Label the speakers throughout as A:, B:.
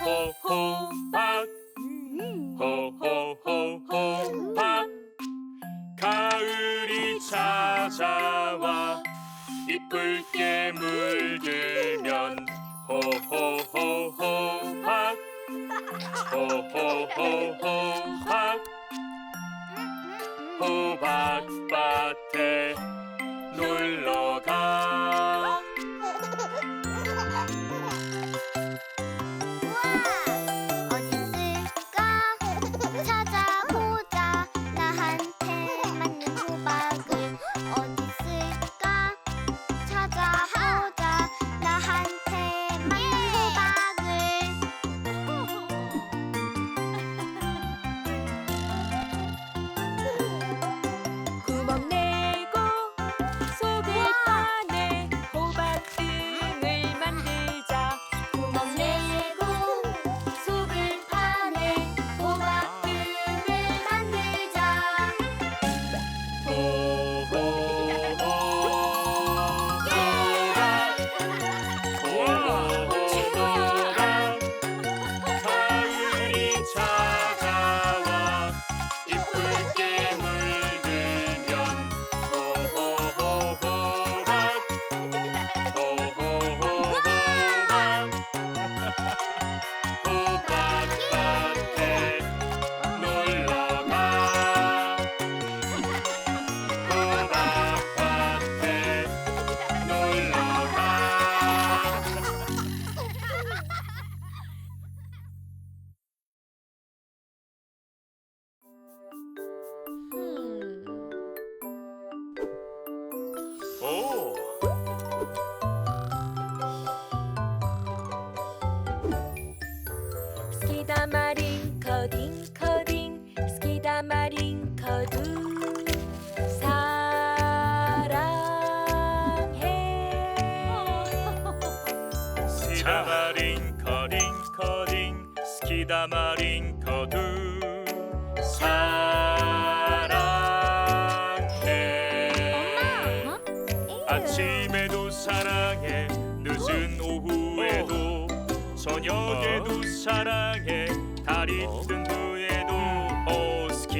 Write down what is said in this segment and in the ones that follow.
A: 호호 박 호호호호 박 가을이 찾아와
B: 이쁠 게 물들면 호호호호 박 호호호호 박 호박밭에 놀러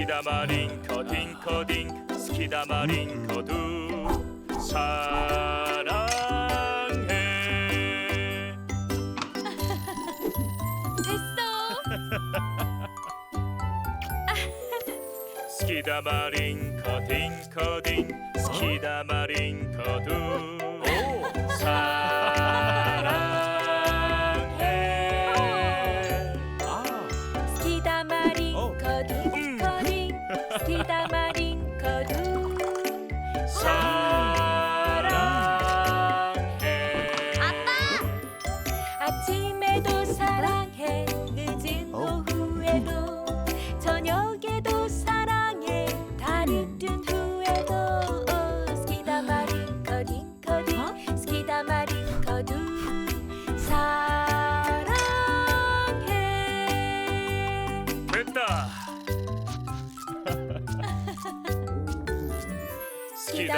B: 스키다마린 커딩 커 딩 스키다마린 커두. 사랑해. 됐어.
C: 스키다마린 커딩 커 딩 스키다마린 커두. 사랑해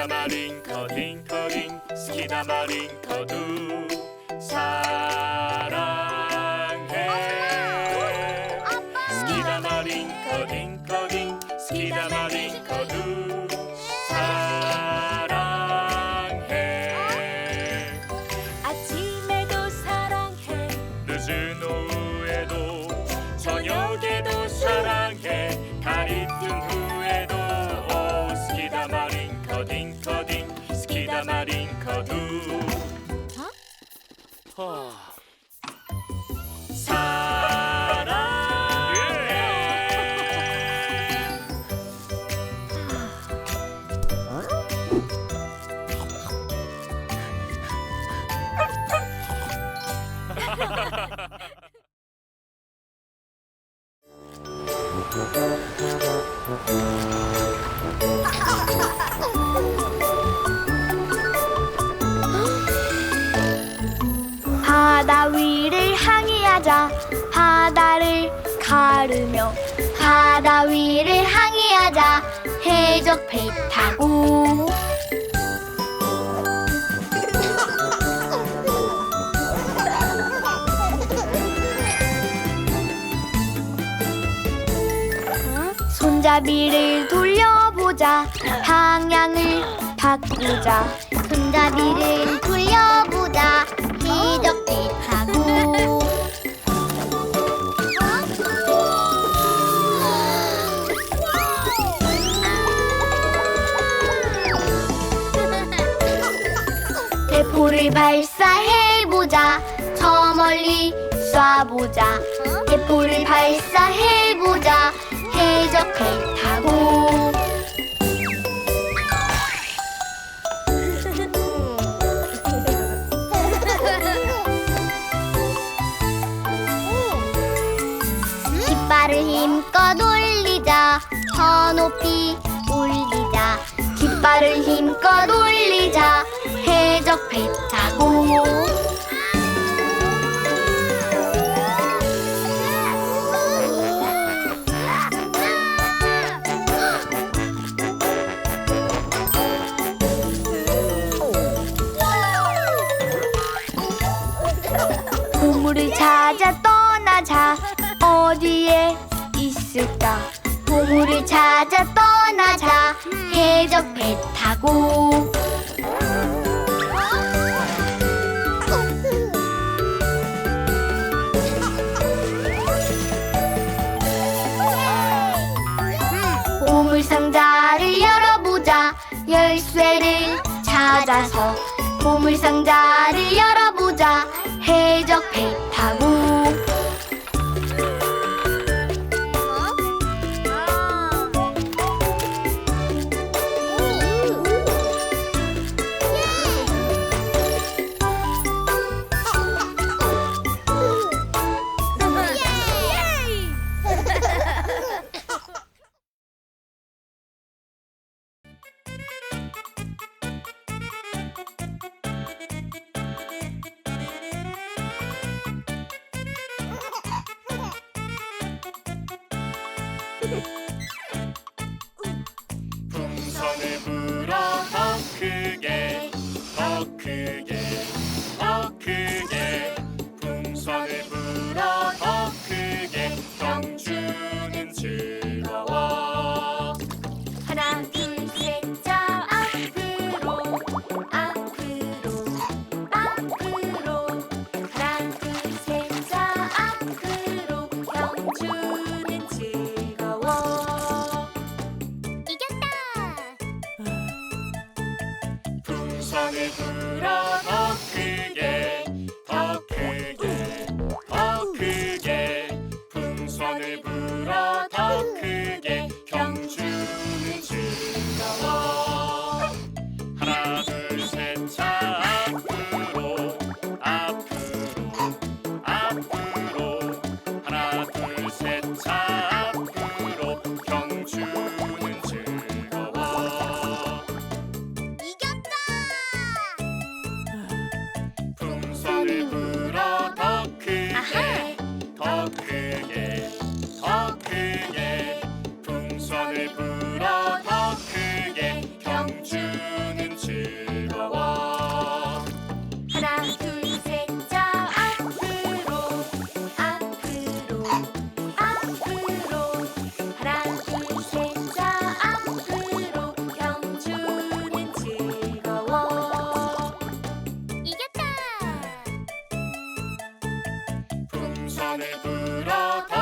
B: 스키다마린 커딩 커딩 스키다마린 커두.
C: 사랑해.
B: 스키다마린 커딩 커딩 스키다마린 커두
D: 바다 위를 항해하자 바다를 가르며. 바다 위를 항해하자 해적 배 타고 손잡이를 돌려보자. 방향을 바꾸자. 손잡이를 돌려보자. 타고. 대포를 발사해보자. 저 멀리 쏴보자. 대포를 발사해보자 배 타고. 깃발을 힘껏 올리자. 더 높이 올리자. 깃발을 힘껏 올리자. 해적 배 타고 우리 찾아 떠나자. 어디에 있을까? 보물을 찾아 떠나자. 해적 배 타고. 보물 상자를 열어보자. 열쇠를 찾아서 보물 상자를 열어보자. 해적 배
B: ブプロと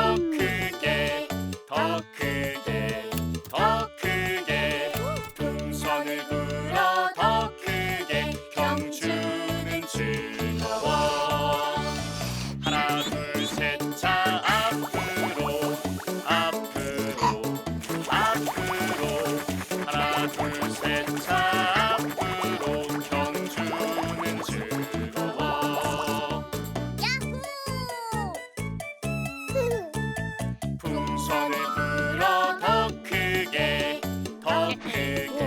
B: Hey.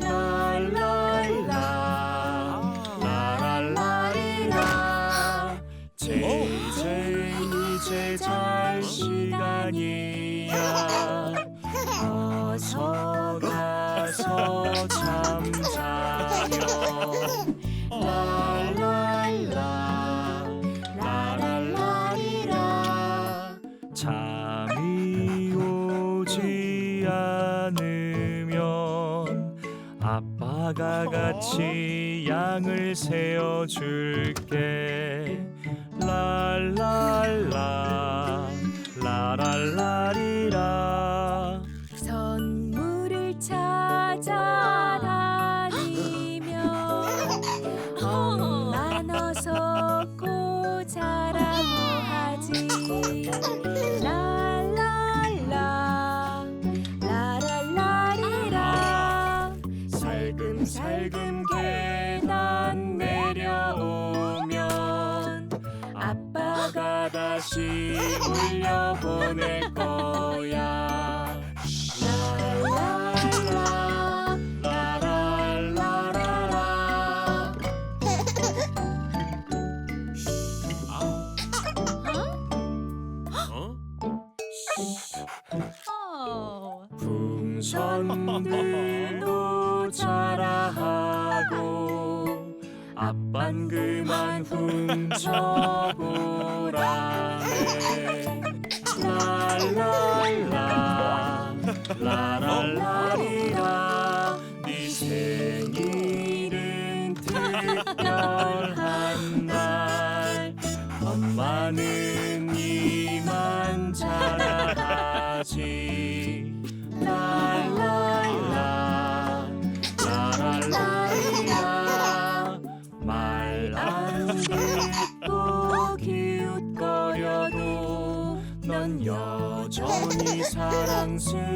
B: No. 아빠가
A: 같이
C: 양을 세어줄게. 랄랄라 라랄라리라. 올려보낼 거야 랄랄라 라랄라라라
B: 풍선들도 자라하고 아빤 그만 훔쳐 사